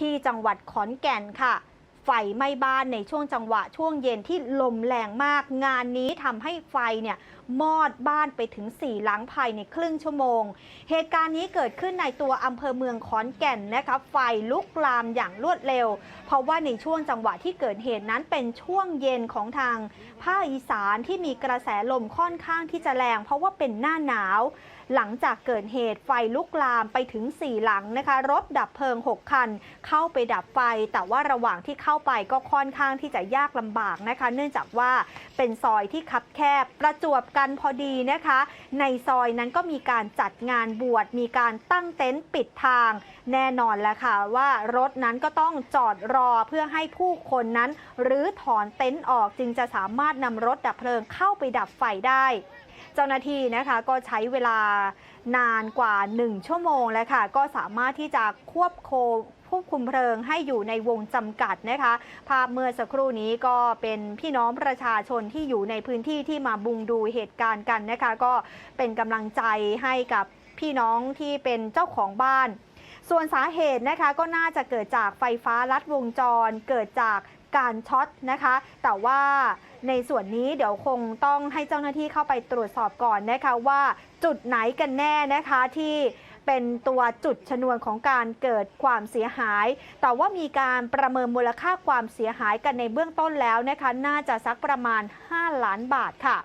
ที่จังหวัดขอนแก่นค่ะ ไฟไหม้บ้านในช่วงจังหวะช่วงเย็นที่ลมแรงมาก งานนี้ทำให้ไฟเนี่ยมอดบ้านไปถึง 4 หลังภายในครึ่งชั่วโมง เหตุการณ์นี้เกิดขึ้นในตัวอำเภอเมืองขอนแก่นนะคะไฟลุกลามอย่างรวดเร็ว เพราะว่าในช่วงจังหวะที่เกิดเหตุนั้นเป็นช่วงเย็นของทางภาคอีสานที่มีกระแสลมค่อนข้างที่จะแรง เพราะว่าเป็นหน้าหนาว หลังจากเกิดเหตุไฟลุกลามไปถึง 4 หลังนะคะ รถดับเพลิง 6 คัน เข้าไปดับไฟ แต่ว่าระหว่างที่เข้าไปก็ค่อนข้างที่จะยากลำบากนะคะ เนื่องจากว่าเป็นซอยที่คับแคบประจวบกันพอดีนะคะ ในซอยนั้นก็มีการจัดงานบวชมีการตั้งเต็นท์ปิดทาง แน่นอนแล้วค่ะว่ารถนั้นก็ต้องจอดรอเพื่อให้ผู้คนนั้น หรือถอนเต็นท์ออกจึงจะสามารถนำรถดับเพลิงเข้าไปดับไฟได้เจ้าหน้าที่นะคะก็ใช้เวลานานกว่า 1 ชั่วโมงแล้วค่ะ ก็สามารถที่จะควบคุมควบคุมเพลิงให้อยู่ในวงจำกัดนะคะ ภาพเมื่อสักครู่นี้ก็เป็นพี่น้องประชาชนที่อยู่ในพื้นที่ที่มาบุงดูเหตุการณ์กันนะคะ ก็เป็นกำลังใจให้กับพี่น้องที่เป็นเจ้าของบ้าน ส่วนสาเหตุนะคะก็น่าจะเกิดจากไฟฟ้าลัดวงจร เกิดจาก การช็อตนะคะ แต่ว่าในส่วนนี้เดี๋ยวคงต้องให้เจ้าหน้าที่เข้าไปตรวจสอบก่อนนะคะว่าจุดไหนกันแน่นะคะที่เป็นตัวจุดชนวนของการเกิดความเสียหาย แต่ว่ามีการประเมินมูลค่าความเสียหายกันในเบื้องต้นแล้วนะคะ น่าจะสักประมาณ 5 ล้านบาทค่ะ